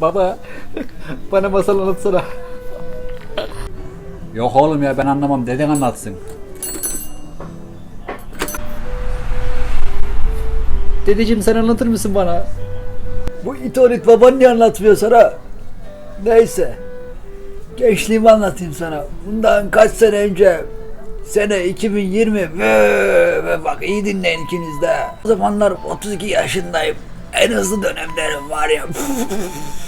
Baba bana masal anlatsana. Yok oğlum ya ben anlamam deden anlatsın. Dedeciğim sen anlatır mısın bana? Bu itorit baban niye anlatmıyor sana? Neyse. Gençliğimi anlatayım sana. Bundan kaç sene önce sene 2020 ve, ve bak iyi dinleyin ikiniz de. O zamanlar 32 yaşındayım. En hızlı dönemlerim var ya.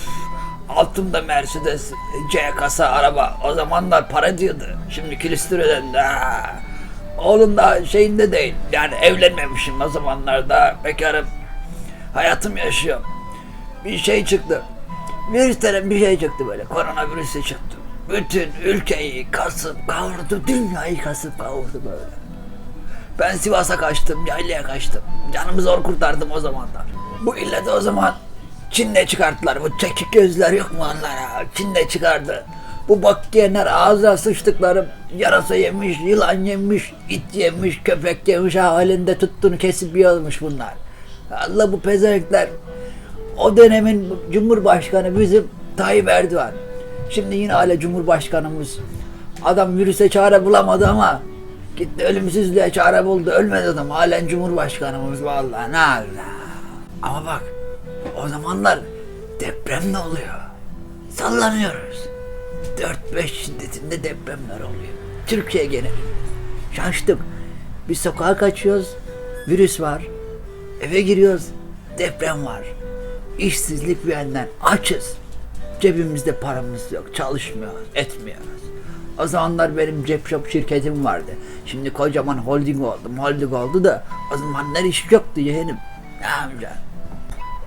Altımda Mercedes C kasa araba. O zamanlar para diyordu. Şimdi külüstüreden de. Oğlum da şeyinde değil. Yani evlenmemişim o zamanlarda. Bekarım. Hayatım yaşıyorum. Bir şey çıktı. Virüs denen bir şey çıktı böyle. Koronavirüsü çıktı. Bütün ülkeyi kasıp kavurdu. Dünyayı kasıp kavurdu böyle. Ben Sivas'a kaçtım, yaylaya kaçtım. Canımı zor kurtardım o zamanlar. Bu illeti o zaman Çin'de çıkarttılar. Bu çekik gözler yok mu onlara? Çin'de çıkardı. Bu bak diyenler ağzına sıçtıklarım yarasa yemiş, yılan yemiş, it yemiş, köpek yemiş halinde tuttuğunu kesip yiyormuş bunlar. Allah bu pezevenkler o dönemin Cumhurbaşkanı bizim Tayyip Erdoğan. Şimdi yine hala Cumhurbaşkanımız. Adam virüse çare bulamadı ama gitti ölümsüzlüğe çare buldu. Ölmedi adam. Halen Cumhurbaşkanımız vallahi ne Allah. Ama bak o zamanlar deprem de oluyor. Sallanıyoruz. 4-5 şiddetinde depremler oluyor. Türkiye genelinde. Şaştık. Biz sokağa kaçıyoruz. Virüs var. Eve giriyoruz. Deprem var. İşsizlik bir yandan açız. Cebimizde paramız yok. Çalışmıyoruz. Etmiyoruz. O zamanlar benim cep shop şirketim vardı. Şimdi kocaman holding oldum. Holding oldu da o zamanlar iş yoktu yeğenim. Ne yapacaksın?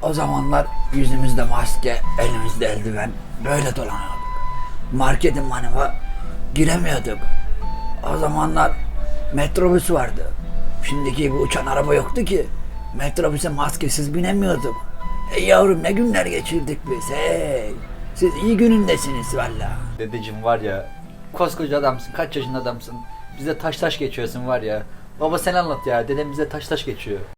O zamanlar yüzümüzde maske, elimizde eldiven böyle dolanıyorduk. Marketin manava giremiyorduk. O zamanlar metrobüs vardı. Şimdiki gibi uçan araba yoktu ki. Metrobüse maskesiz binemiyorduk. Ey yavrum ne günler geçirdik biz hey. Siz iyi günündesiniz valla. Dedeciğim var ya koskoca adamsın kaç yaşında adamsın bize taş taş geçiyorsun var ya. Baba sen anlat ya dedem bize taş taş geçiyor.